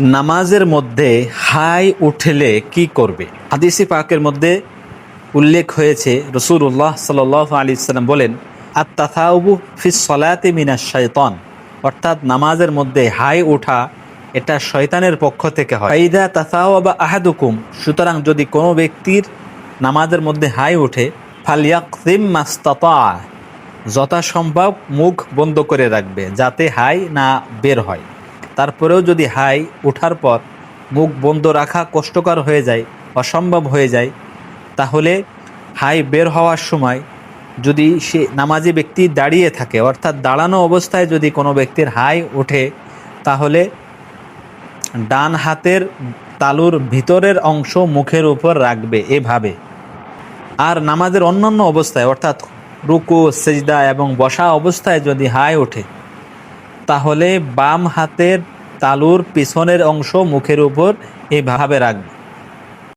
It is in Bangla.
নামাজের মধ্যে হাই উঠলে কি করবে? হাদিসি পাকের মধ্যে উল্লেখ হয়েছে রসুল্লাহ সাল আলী সাল্লাম বলেন আর তাথাউবু ফিস সলাতে মিনা শয়তন অর্থাৎ নামাজের মধ্যে হাই ওঠা, এটা শয়তানের পক্ষ থেকে হয়। ঈদা তাথাও বা আহাদুকুম। সুতরাং যদি কোনো ব্যক্তির নামাজের মধ্যে হাই ওঠে ফালিয়াকিম যথাসম্ভব মুখ বন্ধ করে রাখবে, যাতে হাই না বের হয়। তারপরেও যদি হাই ওঠার পর মুখ বন্ধ রাখা কষ্টকর হয়ে যায়, অসম্ভব হয়ে যায়, তাহলে হাই বের হওয়ার সময় যদি সে নামাজি ব্যক্তি দাঁড়িয়ে থাকে, অর্থাৎ দাঁড়ানো অবস্থায় যদি কোনো ব্যক্তির হাই ওঠে, তাহলে ডান হাতের তালুর ভিতরের অংশ মুখের উপর রাখবে এভাবে। আর নামাজের অন্যান্য অবস্থায়, অর্থাৎ রুকু, সেজদা এবং বসা অবস্থায় যদি হাই ওঠে তাহলে বাম হাতের তালুর পিছনের অংশ মুখের উপর এভাবে রাখবে।